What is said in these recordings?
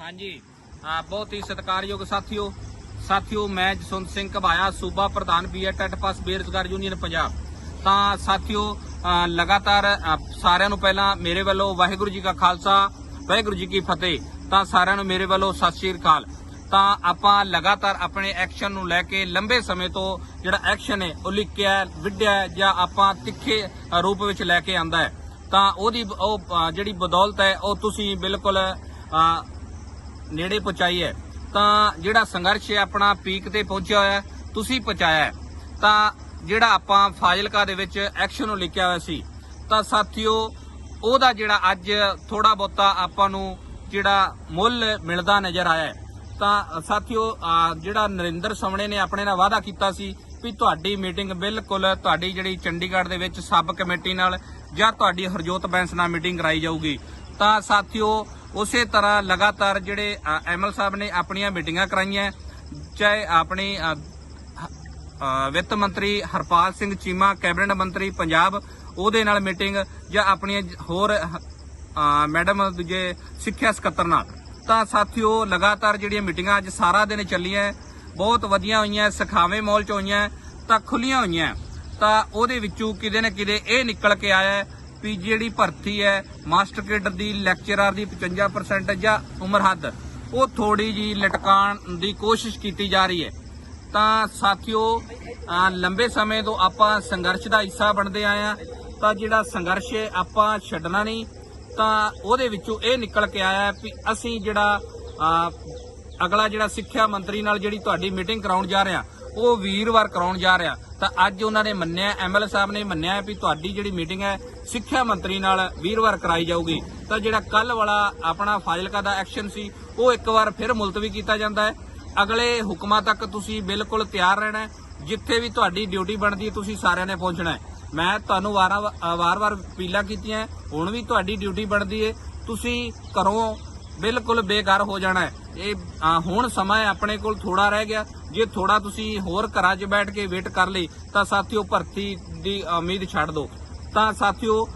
ਹਾਂਜੀ। ਆ ਬਹੁਤ ਹੀ ਸਤਿਕਾਰਯੋਗ ਸਾਥੀਓ ਸਾਥੀਓ, ਮੈਂ ਜਸਵੰਤ ਸਿੰਘ ਘਬਾਇਆ, ਸੂਬਾ ਪ੍ਰਧਾਨ ਬੀਏ ਟੈਟ ਬੇਰੁਜ਼ਗਾਰ ਯੂਨੀਅਨ ਪੰਜਾਬ। ਤਾਂ ਸਾਥੀਓ ਲਗਾਤਾਰ ਸਾਰਿਆਂ ਨੂੰ ਪਹਿਲਾਂ ਮੇਰੇ ਵੱਲੋਂ ਵਾਹਿਗੁਰੂ ਜੀ ਕਾ ਖਾਲਸਾ, ਵਾਹਿਗੁਰੂ ਜੀ ਕੀ ਫਤਿਹ। ਤਾਂ ਸਾਰਿਆਂ ਨੂੰ ਮੇਰੇ ਵੱਲੋਂ ਸਤਿ ਸ਼੍ਰੀ ਅਕਾਲ। ਤਾਂ ਆਪਾਂ ਲਗਾਤਾਰ ਆਪਣੇ ਐਕਸ਼ਨ ਨੂੰ ਲੈ ਕੇ ਲੰਬੇ ਸਮੇਂ ਤੋਂ ਜਿਹੜਾ ਐਕਸ਼ਨ ਹੈ, ਉਹ ਲਿਖਿਆ, ਵਿੱਢਿਆ ਜਾਂ ਆਪਾਂ ਤਿੱਖੇ ਰੂਪ ਵਿੱਚ ਲੈ ਕੇ ਆਂਦਾ ਹੈ। ਤਾਂ ਉਹਦੀ, ਉਹ ਜਿਹੜੀ ਬਦੌਲਤ ਹੈ, ਉਹ ਤੁਸੀਂ ਬਿਲਕੁਲ ਨੇੜੇ ਪਹੁੰਚਾਈ ਹੈ, ਤਾਂ ਜਿਹੜਾ ਸੰਘਰਸ਼ ਹੈ ਆਪਣਾ ਪੀਕ ਤੇ ਪਹੁੰਚਿਆ ਹੋਇਆ ਤੁਸੀਂ ਪਹੁੰਚਾਇਆ ਤਾਂ ਜਿਹੜਾ ਆਪਾਂ ਫਾਜ਼ਿਲਕਾ ਦੇ ਵਿੱਚ ਐਕਸ਼ਨ ਨੂੰ ਲਿਖਿਆ ਹੋਇਆ ਸੀ, ਤਾਂ ਸਾਥੀਓ, ਉਹਦਾ ਜਿਹੜਾ ਅੱਜ ਥੋੜਾ ਬਹੁਤਾ ਆਪਾਂ ਨੂੰ ਜਿਹੜਾ ਮੁੱਲ ਮਿਲਦਾ ਨਜ਼ਰ ਆਇਆ ਤਾਂ ਸਾਥੀਓ ਜਿਹੜਾ ਨਰਿੰਦਰ ਸਮਣੇ ਨੇ ਆਪਣੇ ਨਾਲ ਵਾਅਦਾ ਕੀਤਾ ਸੀ ਵੀ ਤੁਹਾਡੀ ਮੀਟਿੰਗ ਬਿਲਕੁਲ ਤੁਹਾਡੀ ਜਿਹੜੀ ਚੰਡੀਗੜ੍ਹ ਦੇ ਵਿੱਚ ਸਬ ਕਮੇਟੀ ਨਾਲ ਜਾਂ ਤੁਹਾਡੀ ਹਰਜੋਤ ਬੈਂਸ ਨਾਲ ਮੀਟਿੰਗ ਕਰਾਈ ਜਾਊਗੀ। ਤਾਂ ਸਾਥੀਓ ਉਸੇ ਤਰ੍ਹਾਂ ਲਗਾਤਾਰ ਜਿਹੜੇ ਐਮਐਲ ਸਾਹਿਬ ਨੇ ਆਪਣੀਆਂ ਮੀਟਿੰਗਾਂ ਕਰਾਈਆਂ, ਚਾਹੇ ਆਪਣੀ ਵਿੱਤ ਮੰਤਰੀ ਹਰਪਾਲ ਸਿੰਘ ਚੀਮਾ, ਕੈਬਨਿਟ ਮੰਤਰੀ ਪੰਜਾਬ, ਉਹਦੇ ਨਾਲ ਮੀਟਿੰਗ ਜਾਂ ਆਪਣੀਆਂ ਹੋਰ ਮੈਡਮ ਦੂਜੇ ਸਿੱਖਿਆ ਸਕੱਤਰ ਨਾਲ। ਤਾਂ ਸਾਥੀਓ, ਲਗਾਤਾਰ ਜਿਹੜੀਆਂ ਮੀਟਿੰਗਾਂ ਅੱਜ ਸਾਰਾ ਦਿਨ ਚੱਲੀਆਂ, ਬਹੁਤ ਵਧੀਆ ਹੋਈਆਂ, ਸਖਾਵੇਂ ਮੌਲ ਚ ਹੋਈਆਂ, ਤਾਂ ਖੁੱਲੀਆਂ ਹੋਈਆਂ। ਤਾਂ ਉਹਦੇ ਵਿੱਚੋਂ ਕਿਤੇ ਨਾ ਕਿਤੇ ਇਹ ਨਿਕਲ ਕੇ ਆਇਆ ਹੈ ਵੀ ਜਿਹੜੀ ਭਰਤੀ ਹੈ, ਮਾਸਟਰ ਕੇਡਰ ਦੀ ਲੈਕਚਰਰ ਦੀ 55% ਜਾਂ ਉਮਰ ਹੱਦ, ਉਹ ਥੋੜੀ ਜੀ ਲਟਕਾਉਣ ਦੀ ਕੋਸ਼ਿਸ਼ ਕੀਤੀ ਜਾ ਰਹੀ ਹੈ। ਤਾਂ ਸਾਥੀਓ ਲੰਬੇ ਸਮੇਂ ਤੋਂ ਆਪਾਂ ਸੰਘਰਸ਼ ਦਾ ਹਿੱਸਾ ਬਣਦੇ ਆਏ ਆ ਤਾਂ ਜਿਹੜਾ ਸੰਘਰਸ਼ ਹੈ, ਆਪਾਂ ਛੱਡਣਾ ਨਹੀਂ। ਤਾਂ ਉਹਦੇ ਵਿੱਚੋਂ ਇਹ ਨਿਕਲ ਕੇ ਆਇਆ ਹੈ ਵੀ ਅਸੀਂ ਜਿਹੜਾ ਅਗਲਾ ਜਿਹੜਾ ਸਿੱਖਿਆ ਮੰਤਰੀ ਨਾਲ ਜਿਹੜੀ ਤੁਹਾਡੀ ਮੀਟਿੰਗ ਕਰਾਉਣ ਜਾ ਰਹੇ ਆ ਉਹ ਵੀਰਵਾਰ ਕਰਾਉਣ ਜਾ ਰਿਹਾ ਤਾਂ ਅੱਜ ਉਹਨਾਂ ਨੇ ਮੰਨਿਆ ਐਮਐਲਏ ਸਾਹਿਬ ਨੇ ਮੰਨਿਆ ਵੀ ਤੁਹਾਡੀ ਜਿਹੜੀ ਮੀਟਿੰਗ ਹੈ, ਸਿੱਖਿਆ ਮੰਤਰੀ ਨਾਲ ਵੀਰਵਾਰ ਕਰਾਈ ਜਾਊਗੀ। ਤਾਂ ਜਿਹੜਾ ਕੱਲ ਵਾਲਾ ਆਪਣਾ ਫਾਜ਼ਿਲਕਾ ਦਾ ਐਕਸ਼ਨ ਸੀ, ਉਹ ਇੱਕ ਵਾਰ ਫਿਰ ਮੁਲਤਵੀ ਕੀਤਾ ਜਾਂਦਾ ਹੈ। ਅਗਲੇ ਹੁਕਮਾਂ ਤੱਕ ਤੁਸੀਂ ਬਿਲਕੁਲ ਤਿਆਰ ਰਹਿਣਾ ਜਿੱਥੇ ਵੀ ਤੁਹਾਡੀ ਡਿਊਟੀ ਬਣਦੀ ਹੈ, ਤੁਸੀਂ ਸਾਰਿਆਂ ਨੇ ਪਹੁੰਚਣਾ ਹੈ। ਮੈਂ ਤੁਹਾਨੂੰ ਵਾਰਾਂ, ਵਾਰ-ਵਾਰ ਅਪੀਲਾਂ ਕੀਤੀਆਂ ਹੁਣ ਵੀ ਤੁਹਾਡੀ ਡਿਊਟੀ ਬਣਦੀ ਹੈ। ਤੁਸੀਂ ਘਰੋਂ ਬਿਲਕੁਲ ਬੇਘਰ ਹੋ ਜਾਣਾ ਹੈ। ਇਹ ਹੁਣ ਸਮਾਂ ਆਪਣੇ ਕੋਲ ਥੋੜਾ ਰਹਿ ਗਿਆ। ਜੇ ਥੋੜਾ ਤੁਸੀਂ ਹੋਰ ਘਰਾਂ 'ਚ ਬੈਠ ਕੇ ਵੇਟ ਕਰ ਲਈ, ਤਾਂ ਸਾਥੀਓ ਭਰਤੀ ਦੀ ਉਮੀਦ ਛੱਡ ਦਿਓ। ਤਾਂ ਸਾਥੀਓ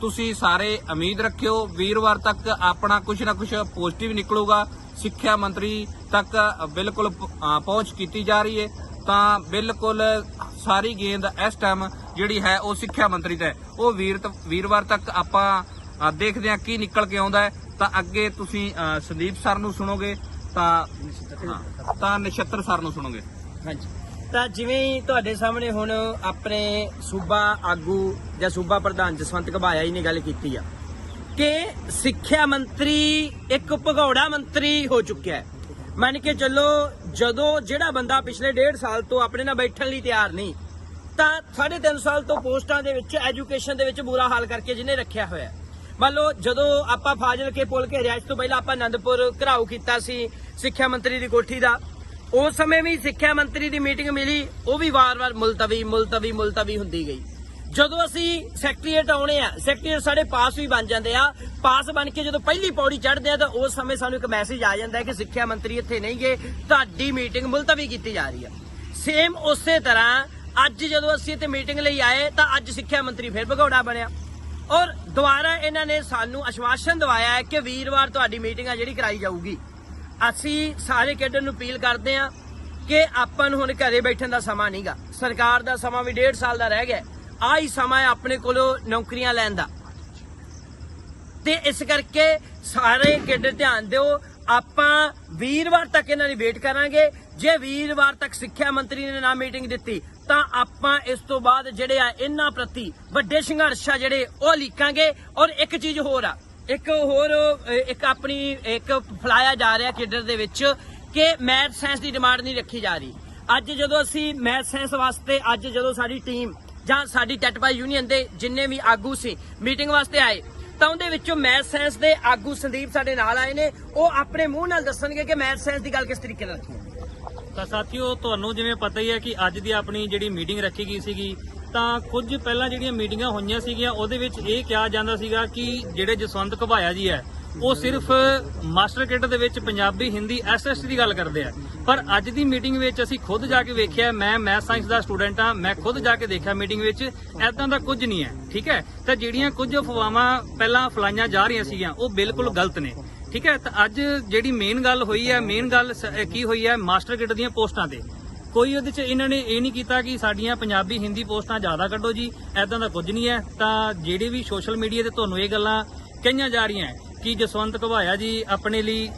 ਤੁਸੀਂ ਸਾਰੇ ਉਮੀਦ ਰੱਖਿਓ, ਵੀਰਵਾਰ ਤੱਕ ਆਪਣਾ ਕੁਝ ਨਾ ਕੁਝ ਪੋਜ਼ਿਟਿਵ ਨਿਕਲੂਗਾ। ਸਿੱਖਿਆ ਮੰਤਰੀ ਤੱਕ ਬਿਲਕੁਲ ਪਹੁੰਚ ਕੀਤੀ ਜਾ ਰਹੀ ਹੈ। ਤਾਂ ਬਿਲਕੁਲ ਸਾਰੀ ਗੇਂਦ ਇਸ ਟਾਈਮ ਜਿਹੜੀ ਹੈ, ਉਹ ਸਿੱਖਿਆ ਮੰਤਰੀ ਤੇ ਉਹ ਵੀਰ ਵੀਰਵਾਰ ਤੱਕ ਆਪਾਂ ਦੇਖਦੇ ਹਾਂ ਕੀ ਨਿਕਲ ਕੇ ਆਉਂਦਾ ਹੈ। ਤਾਂ ਅੱਗੇ ਤੁਸੀਂ ਅ, ਸੰਦੀਪ ਸਰ ਨੂੰ ਸੁਣੋਗੇ ਤਾਂ ਹਾਂ, ਤਾਂ ਨਛੱਤਰ ਸਰ ਨੂੰ ਸੁਣੋਗੇ। ਹਾਂਜੀ। ਤਾਂ ਜਿਵੇਂ ਹੀ ਤੁਹਾਡੇ ਸਾਹਮਣੇ ਹੁਣ ਆਪਣੇ ਸੂਬਾ ਆਗੂ ਜਾਂ ਸੂਬਾ ਪ੍ਰਧਾਨ ਜਸਵੰਤ ਘਬਾਇਆ ਜੀ ਨੇ ਗੱਲ ਕੀਤੀ ਆ ਕਿ ਸਿੱਖਿਆ ਮੰਤਰੀ ਇੱਕ ਭਗੌੜਾ ਮੰਤਰੀ ਹੋ ਚੁੱਕਿਆ ਹੈ। ਮੰਨ ਕੇ ਚੱਲੋ ਜਦੋਂ ਜਿਹੜਾ ਬੰਦਾ ਪਿਛਲੇ ਡੇਢ ਸਾਲ ਤੋਂ ਆਪਣੇ ਨਾਲ ਬੈਠਣ ਲਈ ਤਿਆਰ ਨਹੀਂ ਤਾਂ 3.5 ਸਾਲ ਤੋਂ ਪੋਸਟਾਂ ਦੇ ਵਿੱਚ ਐਜੂਕੇਸ਼ਨ ਦੇ ਵਿੱਚ ਬੁਰਾ ਹਾਲ ਕਰਕੇ ਜਿਹਨੇ ਰੱਖਿਆ ਹੋਇਆ ਹੈ। ਮੰਨ ਲਓ ਜਦੋਂ ਆਪਾਂ ਫਾਜ਼ਿਲ ਕੇ ਪੁਲ ਕੇ ਰਿਆਇਤ ਤੋਂ ਪਹਿਲਾਂ ਆਪਾਂ ਆਨੰਦਪੁਰ ਘਰਾਓ ਕੀਤਾ ਸੀ ਸਿੱਖਿਆ ਮੰਤਰੀ ਦੀ ਕੋਠੀ ਦਾ। ਉਸ ਸਮੇਂ ਵੀ ਸਿੱਖਿਆ ਮੰਤਰੀ ਦੀ ਮੀਟਿੰਗ ਮਿਲੀ, ਉਹ ਵੀ ਵਾਰ-ਵਾਰ ਮੁਲਤਵੀ ਮੁਲਤਵੀ ਮੁਲਤਵੀ ਹੁੰਦੀ ਗਈ। ਜਦੋਂ ਅਸੀਂ ਸੈਕਟਰੀਏਟ ਆਉਣੇ ਆ, ਸੈਕਟਰੀਏਟ ਸਾਡੇ ਪਾਸ ਵੀ ਬਣ ਜਾਂਦੇ ਆ। ਪਾਸ ਬਣ ਕੇ ਜਦੋਂ ਪਹਿਲੀ ਪੌੜੀ ਚੜ੍ਹਦੇ ਆ, ਤਾਂ ਉਸ ਸਮੇਂ ਸਾਨੂੰ ਇੱਕ ਮੈਸੇਜ ਆ ਜਾਂਦਾ ਕਿ ਸਿੱਖਿਆ ਮੰਤਰੀ ਇੱਥੇ ਨਹੀਂ ਗਏ, ਤੁਹਾਡੀ ਮੀਟਿੰਗ ਮੁਲਤਵੀ ਕੀਤੀ ਜਾ ਰਹੀ ਆ। ਸੇਮ ਉਸੇ ਤਰ੍ਹਾਂ, ਅੱਜ ਜਦੋਂ ਅਸੀਂ ਇੱਥੇ ਮੀਟਿੰਗ ਲਈ ਆਏ, ਤਾਂ ਅੱਜ ਸਿੱਖਿਆ ਮੰਤਰੀ ਫਿਰ ਭਗੌੜਾ ਬਣਿਆ। ਔਰ ਦੁਬਾਰਾ ਇਹਨਾਂ ਨੇ ਸਾਨੂੰ ਆਸ਼ਵਾਸਨ ਦਵਾਇਆ ਹੈ ਕਿ ਵੀਰਵਾਰ ਤੁਹਾਡੀ ਮੀਟਿੰਗ ਆ ਜਿਹੜੀ ਕਰਾਈ ਜਾਊਗੀ। ਅਸੀਂ ਸਾਰੇ ਕੇਡਰ ਨੂੰ ਅਪੀਲ ਕਰਦੇ ਹਾਂ ਕਿ ਆਪਾਂ ਨੂੰ ਹੁਣ ਘਰੇ ਬੈਠਣ ਦਾ ਸਮਾਂ ਨਹੀਂਗਾ। ਸਰਕਾਰ ਦਾ ਸਮਾਂ ਵੀ ਡੇਢ ਸਾਲ ਦਾ ਰਹਿ ਗਿਆ ਆ ਹੀ ਸਮਾਂ ਹੈ ਆਪਣੇ ਕੋਲੋਂ ਨੌਕਰੀਆਂ ਲੈਣ ਦਾ। ਤੇ ਇਸ ਕਰਕੇ ਸਾਰੇ ਕੇਡਰ ਧਿਆਨ ਦਿਓ। ਆਪਾਂ ਵੀਰਵਾਰ ਤੱਕ ਇਹਨਾਂ ਦੀ ਵੇਟ ਕਰਾਂਗੇ। ਜੇ ਵੀਰਵਾਰ ਤੱਕ ਸਿੱਖਿਆ ਮੰਤਰੀ ਨੇ ਨਾ ਮੀਟਿੰਗ ਦਿੱਤੀ, ਤਾਂ ਆਪਾਂ ਇਸ ਤੋਂ ਬਾਅਦ ਜਿਹੜੇ ਆ ਇਹਨਾਂ ਪ੍ਰਤੀ ਵੱਡੇ ਸੰਘਰਸ਼ ਆ ਜਿਹੜੇ ਉਹ ਲੀਕਾਂਗੇ। ਔਰ ਇੱਕ ਚੀਜ਼ ਹੋਰ ਆ, ਇੱਕ ਹੋਰ, ਇੱਕ ਆਪਣੀ, ਇੱਕ ਫਲਾਇਆ ਜਾ ਰਿਹਾ ਕੇਡਰ ਦੇ ਵਿੱਚ ਕਿ ਮੈਥ ਸਾਇੰਸ ਦੀ ਡਿਮਾਂਡ ਨਹੀਂ ਰੱਖੀ ਜਾ ਰਹੀ। ਅੱਜ ਜਦੋਂ ਅਸੀਂ ਮੈਥ ਸਾਇੰਸ ਵਾਸਤੇ, ਅੱਜ ਜਦੋਂ ਸਾਡੀ ਟੀਮ ਜਾਂ ਸਾਡੀ ਟੈਟਪਾ ਯੂਨੀਅਨ ਦੇ ਜਿੰਨੇ ਵੀ ਆਗੂ ਸੀ ਮੀਟਿੰਗ ਵਾਸਤੇ ਆਏ, ਤਾਂ ਉਹਦੇ ਵਿੱਚੋਂ ਮੈਥ ਸਾਇੰਸ ਦੇ ਆਗੂ ਸੰਦੀਪ ਸਾਡੇ ਨਾਲ ਆਏ ਨੇ। ਉਹ ਆਪਣੇ ਮੂੰਹ ਨਾਲ ਦੱਸਣਗੇ ਕਿ ਮੈਥ ਸਾਇੰਸ ਦੀ ਗੱਲ ਕਿਸ ਤਰੀਕੇ ਨਾਲ ਰੱਖੀ। ਤਾਂ ਸਾਥੀਓ, ਤੁਹਾਨੂੰ ਜਿਵੇਂ ਪਤਾ ਹੀ ਹੈ ਕਿ ਅੱਜ ਦੀ ਆਪਣੀ ਜਿਹੜੀ ਮੀਟਿੰਗ ਰੱਖੀ ਗਈ ਸੀਗੀ, ਤਾਂ ਕੁਝ ਪਹਿਲਾਂ ਜਿਹੜੀਆਂ ਮੀਟਿੰਗਾਂ ਹੋਈਆਂ ਸੀਗੀਆਂ, ਉਹਦੇ ਵਿੱਚ ਇਹ ਕਿਹਾ ਜਾਂਦਾ ਸੀਗਾ ਕਿ ਜਿਹੜੇ ਜਸਵੰਤ ਘਬਾਇਆ ਜੀ ਹੈ, ਉਹ ਸਿਰਫ ਮਾਸਟਰ ਕਿਟ ਦੇ ਵਿੱਚ ਪੰਜਾਬੀ, ਹਿੰਦੀ ਐਸਐਸਟੀ ਦੀ ਗੱਲ ਕਰਦੇ ਆ। ਪਰ ਅੱਜ ਦੀ ਮੀਟਿੰਗ ਵਿੱਚ ਅਸੀਂ ਖੁਦ ਜਾ ਕੇ ਵੇਖਿਆ, ਮੈਂ ਮੈਥ ਸਾਇੰਸ ਦਾ ਸਟੂਡੈਂਟ ਆ ਮੈਂ ਖੁਦ ਜਾ ਕੇ ਦੇਖਿਆ ਮੀਟਿੰਗ ਵਿੱਚ ਐਦਾਂ ਦਾ ਕੁਝ ਨਹੀਂ ਹੈ, ਠੀਕ ਹੈ? ਤਾਂ ਜਿਹੜੀਆਂ ਕੁਝ ਅਫਵਾਹਾਂ ਪਹਿਲਾਂ ਫਲਾਈਆਂ ਜਾ ਰਹੀਆਂ ਸੀਗੀਆਂ, ਉਹ ਬਿਲਕੁਲ ਗਲਤ ਨੇ। ਠੀਕ ਹੈ, ਤਾਂ ਅੱਜ ਜਿਹੜੀ ਮੇਨ ਗੱਲ ਹੋਈ ਹੈ ਮੇਨ ਗੱਲ ਕੀ ਹੋਈ ਹੈ, ਮਾਸਟਰ ਕਿਡ ਦੀਆਂ ਪੋਸਟਾਂ ਤੇ। ਕੋਈ ਉਹਦੇ ਚ ਇਹਨਾਂ ਨੇ ਇਹ ਨਹੀਂ ਕੀਤਾ ਕਿ ਸਾਡੀਆਂ ਪੰਜਾਬੀ ਹਿੰਦੀ ਪੋਸਟਾਂ ਜ਼ਿਆਦਾ ਕੱਢੋ ਜੀ ਐਦਾਂ ਦਾ ਕੁਝ ਨਹੀਂ ਹੈ। ਤਾਂ ਜਿਹੜੇ ਵੀ ਸੋਸ਼ਲ ਮੀਡੀਆ ਤੇ ਤੁਹਾਨੂੰ ਇਹ ਗੱਲਾਂ ਕਹੀਆਂ ਜਾ ਰਹੀਆਂ ਕਿ ਜਸਵੰਤ ਘਵਾਇਆ ਜੀ ਆਪਣੇ ਲਈ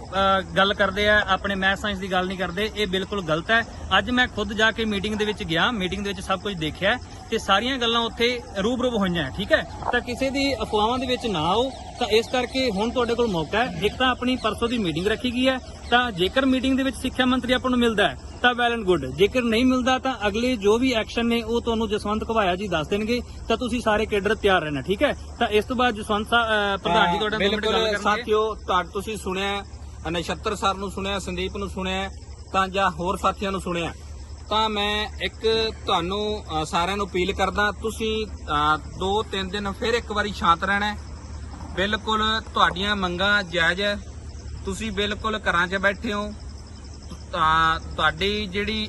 ਗੱਲ ਕਰਦੇ ਆ, ਆਪਣੇ ਮੈਥ ਸਾਇੰਸ ਦੀ ਗੱਲ ਨਹੀਂ ਕਰਦੇ, ਇਹ ਬਿਲਕੁਲ ਗਲਤ ਹੈ। ਅੱਜ ਮੈਂ ਖੁਦ ਜਾ ਕੇ ਮੀਟਿੰਗ ਦੇ ਵਿੱਚ ਗਿਆ ਮੀਟਿੰਗ ਦੇ ਵਿੱਚ ਸਭ ਕੁਝ ਦੇਖਿਆ ਤੇ ਸਾਰੀਆਂ ਗੱਲਾਂ ਉੱਥੇ ਰੂਬਰੂ ਹੋਈਆਂ ਠੀਕ ਹੈ? ਤਾਂ ਕਿਸੇ ਦੀ ਅਫਵਾਹਾਂ ਦੇ ਵਿੱਚ ਨਾ ਆਓ ਤਾਂ ਇਸ ਕਰਕੇ ਹੁਣ ਤੁਹਾਡੇ ਕੋਲ ਮੌਕਾ ਹੈ। ਇੱਕ ਤਾਂ ਆਪਣੀ ਪਰਸੋਂ ਦੀ ਮੀਟਿੰਗ ਰੱਖੀ ਗਈ ਹੈ ਤਾਂ ਜੇਕਰ ਮੀਟਿੰਗ ਦੇ ਵਿੱਚ ਸਿੱਖਿਆ ਮੰਤਰੀ ਆਪਾਂ ਨੂੰ ਮਿਲਦਾ ਹੈ ਤਾਂ ਵੈਲ ਐਂਡ ਗੁੱਡ ਜੇਕਰ ਨਹੀਂ ਮਿਲਦਾ ਤਾਂ ਅਗਲੇ ਜੋ ਵੀ ਐਕਸ਼ਨ ਨੇ ਉਹ ਤੁਹਾਨੂੰ ਜਸਵੰਤ ਘਵਾਇਆ ਜੀ ਦੱਸ ਦੇਣਗੇ। ਤਾਂ ਤੁਸੀਂ ਸਾਰੇ ਕੇਡਰ ਤਿਆਰ ਰਹਿਣਾ ਠੀਕ ਹੈ? ਤਾਂ ਇਸ ਤੋਂ ਬਾਅਦ ਜਸਵੰਤ ਪ੍ਰਧਾਨ ਜੀ ਤੁਹਾਡਾ ਬਿਲਕੁਲ ਸਾਥੀਓ ਤੁਹਾਡ ਤੁਸੀਂ ਸੁਣਿਆ ਨਛੱਤਰ ਸਰ ਨੂੰ ਸੁਣਿਆ ਸੰਦੀਪ ਨੂੰ ਸੁਣਿਆ ਤਾਂ ਜਾਂ ਹੋਰ ਸਾਥੀਆਂ ਨੂੰ ਸੁਣਿਆ ਤਾਂ ਮੈਂ ਇੱਕ ਤੁਹਾਨੂੰ ਸਾਰਿਆਂ ਨੂੰ ਅਪੀਲ ਕਰਦਾ ਤੁਸੀਂ ਅ, ਦੋ ਤਿੰਨ ਦਿਨ ਫਿਰ ਇੱਕ ਵਾਰੀ ਸ਼ਾਂਤ ਰਹਿਣਾ ਬਿਲਕੁਲ ਤੁਹਾਡੀਆਂ ਮੰਗਾਂ ਜਾਇਜ਼ ਹੈ। ਤੁਸੀਂ ਬਿਲਕੁਲ ਘਰਾਂ 'ਚ ਬੈਠੇ ਹੋ। ਤਾਂ ਤੁਹਾਡੀ ਜਿਹੜੀ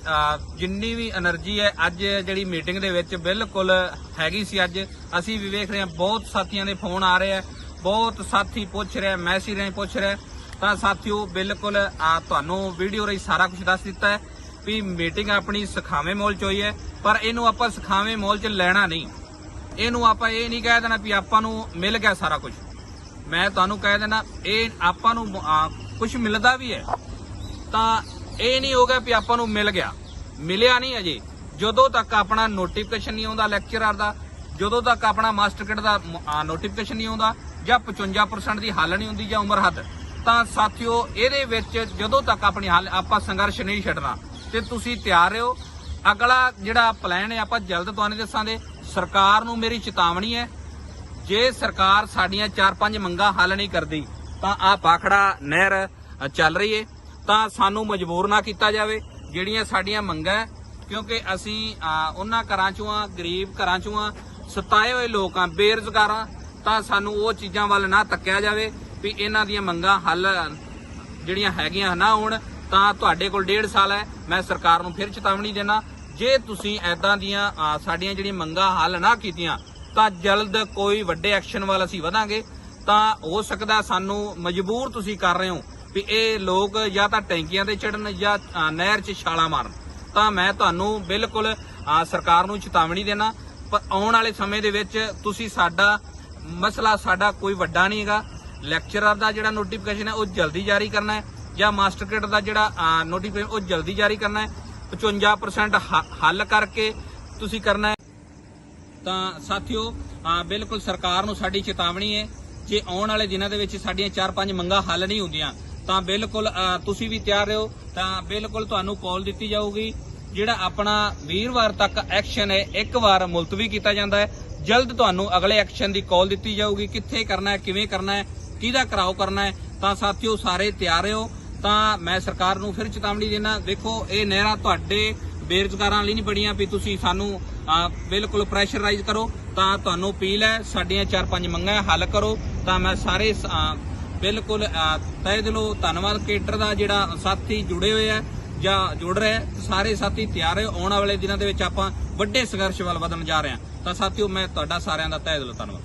ਜਿੰਨੀ ਵੀ એનર્ਜੀ ਹੈ, ਅੱਜ ਜਿਹੜੀ ਮੀਟਿੰਗ ਦੇ ਵਿੱਚ ਬਿਲਕੁਲ ਹੈਗੀ ਸੀ ਅੱਜ। ਅਸੀਂ ਵੀ ਵੇਖ ਰਹੇ ਹਾਂ, ਬਹੁਤ ਸਾਥੀਆਂ ਦੇ ਫੋਨ ਆ ਰਹੇ ਆ ਬਹੁਤ ਸਾਥੀ ਪੁੱਛ ਰਹੇ ਮੈਸੇਜ ਰਹੇ ਪੁੱਛ ਰਹੇ। ਤਾਂ ਸਾਥੀਓ, ਬਿਲਕੁਲ ਤੁਹਾਨੂੰ ਵੀਡੀਓ ਰਹੀ ਸਾਰਾ ਕੁਝ ਦੱਸ ਦਿੱਤਾ ਹੈ ਵੀ ਮੀਟਿੰਗ ਆਪਣੀ ਸਖਾਵੇਂ ਮੋਲ ਚ ਹੋਈ ਹੈ। ਪਰ ਇਹਨੂੰ ਆਪਾਂ ਸਖਾਵੇਂ ਮੋਲ ਚ ਲੈਣਾ ਨਹੀਂ। ਇਹਨੂੰ ਆਪਾਂ ਇਹ ਨਹੀਂ ਕਹਿ ਦੇਣਾ ਵੀ ਆਪਾਂ ਨੂੰ ਮਿਲ ਗਿਆ ਸਾਰਾ ਕੁਝ ਮੈਂ ਤੁਹਾਨੂੰ ਕਹਿ ਦੇਣਾ ਇਹ ਆਪਾਂ ਨੂੰ ਕੁਝ ਮਿਲਦਾ ਵੀ ਹੈ। ਤਾਂ ਇਹ ਨਹੀਂ ਹੋਗਾ ਵੀ ਆਪਾਂ ਨੂੰ ਮਿਲ ਗਿਆ। ਮਿਲਿਆ ਨਹੀਂ ਅਜੇ। ਜਦੋਂ ਤੱਕ ਆਪਣਾ ਨੋਟੀਫਿਕੇਸ਼ਨ ਨਹੀਂ ਆਉਂਦਾ ਲੈਕਚਰਰ ਦਾ, ਜਦੋਂ ਤੱਕ ਆਪਣਾ ਮਾਸਟਰ ਕਿਟ ਦਾ ਨੋਟੀਫਿਕੇਸ਼ਨ ਨਹੀਂ ਆਉਂਦਾ, ਜਾਂ 55% ਦੀ ਹੱਲ ਨਹੀਂ ਹੁੰਦੀ ਜਾਂ ਉਮਰ ਹੱਦ, ਤਾਂ ਸਾਥੀਓ ਇਹਦੇ ਵਿੱਚ ਜਦੋਂ ਤੱਕ ਆਪਣੀ ਹੱਲ, ਆਪਾਂ ਸੰਘਰਸ਼ ਨਹੀਂ ਛੱਡਣਾ। ਤੇ ਤੁਸੀਂ ਤਿਆਰ ਰਹੋ। ਅਗਲਾ ਜਿਹੜਾ ਪਲਾਨ ਹੈ, ਆਪਾਂ ਜਲਦ ਤੁਹਾਨੂੰ ਦੱਸਾਂਗੇ। ਸਰਕਾਰ ਨੂੰ ਮੇਰੀ ਚੇਤਾਵਨੀ ਹੈ। ਜੇ ਸਰਕਾਰ ਸਾਡੀਆਂ 4-5 ਮੰਗਾਂ ਹੱਲ ਨਹੀਂ ਕਰਦੀ, ਤਾਂ ਆ ਪਾਖੜਾ ਨਹਿਰ ਚੱਲ ਰਹੀ ਏ। ਤਾਂ ਸਾਨੂੰ ਮਜਬੂਰ ਨਾ ਕੀਤਾ ਜਾਵੇ, ਜਿਹੜੀਆਂ ਸਾਡੀਆਂ ਮੰਗਾਂ ਕਿਉਂਕਿ ਅਸੀਂ ਉਹਨਾਂ ਘਰਾਂ ਚੋਂ ਆ, ਗਰੀਬ ਘਰਾਂ ਚੋਂ ਆ, ਸਤਾਏ ਹੋਏ ਲੋਕ ਆ, ਬੇਰੁਜ਼ਗਾਰਾਂ ਤਾਂ ਸਾਨੂੰ ਉਹ ਚੀਜ਼ਾਂ ਵੱਲ ਨਾ ਤੱਕਿਆ ਜਾਵੇ ਵੀ ਇਹਨਾਂ ਦੀਆਂ ਮੰਗਾਂ ਹੱਲ ਜਿਹੜੀਆਂ ਹੈਗੀਆਂ ਨਾ ਹੋਣ, ਤਾਂ ਤੁਹਾਡੇ ਕੋਲ ਡੇਢ ਸਾਲ ਹੈ, ਮੈਂ ਸਰਕਾਰ ਨੂੰ ਫਿਰ ਚੇਤਾਵਨੀ ਦੇਣਾ ਜੇ ਤੁਸੀਂ ਐਦਾਂ ਦੀਆਂ ਸਾਡੀਆਂ ਜਿਹੜੀਆਂ ਮੰਗਾਂ ਹੱਲ ਨਾ ਕੀਤੀਆਂ ਤਾਂ ਜਲਦ ਕੋਈ ਵੱਡੇ ਐਕਸ਼ਨ ਵੱਲ ਅਸੀਂ ਵਧਾਂਗੇ, ਤਾਂ ਹੋ ਸਕਦਾ ਸਾਨੂੰ ਮਜਬੂਰ ਤੁਸੀਂ ਕਰ ਰਹੇ ਹੋ ਵੀ ਇਹ ਲੋਕ ਜਾਂ ਤਾਂ ਟੈਂਕੀਆਂ ਤੇ ਚੜਨ ਜਾਂ ਨਹਿਰ 'ਚ ਛਾਲਾਂ ਮਾਰਨ। ਤਾਂ ਮੈਂ ਤੁਹਾਨੂੰ ਬਿਲਕੁਲ ਸਰਕਾਰ ਨੂੰ ਚੇਤਾਵਨੀ ਦੇਣਾ ਪਰ ਆਉਣ ਵਾਲੇ ਸਮੇਂ ਦੇ ਵਿੱਚ ਤੁਸੀਂ ਸਾਡਾ ਮਸਲਾ ਸਾਡਾ ਕੋਈ ਵੱਡਾ ਨਹੀਂ ਹੈਗਾ। ਲੈਕਚਰਰ ਦਾ ਜਿਹੜਾ ਨੋਟੀਫਿਕੇਸ਼ਨ ਹੈ, ਉਹ ਜਲਦੀ ਜਾਰੀ ਕਰਨਾ ਹੈ, ਜਾਂ ਮਾਸਟਰ ਕਿਟ ਦਾ ਜਿਹੜਾ ਨੋਟੀਫਿਕੇਸ਼ਨ ਉਹ ਜਲਦੀ ਜਾਰੀ ਕਰਨਾ ਹੈ। 55% ਹ- ਹੱਲ ਕਰਕੇ ਤੁਸੀਂ ਕਰਨਾ ਹੈ। ਤਾਂ ਸਾਥੀਓ ਬਿਲਕੁਲ ਸਰਕਾਰ ਨੂੰ ਸਾਡੀ ਚੇਤਾਵਨੀ ਹੈ, ਜੇ ਆਉਣ ਵਾਲੇ ਦਿਨਾਂ ਦੇ ਵਿੱਚ ਸਾਡੀਆਂ 4-5 ਮੰਗਾਂ ਹੱਲ ਨਹੀਂ ਹੁੰਦੀਆਂ, ਤਾਂ ਬਿਲਕੁਲ ਤੁਸੀਂ ਵੀ ਤਿਆਰ ਰਹੋ, ਤਾਂ ਬਿਲਕੁਲ ਤੁਹਾਨੂੰ ਕਾਲ ਦਿੱਤੀ ਜਾਊਗੀ, ਜਿਹੜਾ ਆਪਣਾ ਵੀਰਵਾਰ ਤੱਕ ਐਕਸ਼ਨ ਹੈ, ਇੱਕ ਵਾਰ ਮੁਲਤਵੀ ਕੀਤਾ ਜਾਂਦਾ ਹੈ, ਜਲਦ ਤੁਹਾਨੂੰ ਅਗਲੇ ਐਕਸ਼ਨ ਦੀ ਕਾਲ ਦਿੱਤੀ ਜਾਊਗੀ, ਕਿੱਥੇ ਕਰਨਾ ਹੈ, ਕਿਵੇਂ ਕਰਨਾ ਹੈ, ਕਿਹਦਾ ਕਰਾਓ ਕਰਨਾ ਹੈ, ਤਾਂ ਸਾਥੀਓ ਸਾਰੇ ਤਿਆਰ ਰਹੋ, ਤਾਂ ਮੈਂ ਸਰਕਾਰ ਨੂੰ ਫਿਰ ਚੇਤਾਵਨੀ ਦੇਣਾ ਦੇਖੋ ਇਹ ਨਹਿਰਾਂ ਤੁਹਾਡੇ ਬੇਰੁਜ਼ਗਾਰਾਂ ਲਈ ਨਹੀਂ ਬੜੀਆਂ ਵੀ ਤੁਸੀਂ ਸਾਨੂੰ ਬਿਲਕੁਲ ਪ੍ਰੈਸ਼ਰਾਈਜ਼ ਕਰੋ ਤਾਂ ਤੁਹਾਨੂੰ ਅਪੀਲ ਹੈ ਸਾਡੀਆਂ ਚਾਰ ਪੰਜ ਮੰਗਾਂ ਹੱਲ ਕਰੋ ਤਾਂ ਮੈਂ ਸਾਰੇ ਬਿਲਕੁਲ ਅਹ, ਤਹਿ ਦਿਲੋਂ ਧੰਨਵਾਦ ਕੇਟਰ ਦਾ ਜਿਹੜਾ ਸਾਥੀ ਜੁੜੇ ਹੋਏ ਆ ਜਾਂ ਜੁੜ ਰਹੇ ਸਾਰੇ ਸਾਥੀ ਤਿਆਰ ਹੈ ਆਉਣ ਵਾਲੇ ਦਿਨਾਂ ਦੇ ਵਿੱਚ ਆਪਾਂ ਵੱਡੇ ਸੰਘਰਸ਼ ਵੱਲ ਵਧਣ ਜਾ ਰਹੇ ਹਾਂ। ਤਾਂ ਸਾਥੀਓ ਮੈਂ ਤੁਹਾਡਾ ਸਾਰਿਆਂ ਦਾ ਤਹਿ ਦਿਲੋਂ ਧੰਨਵਾਦ।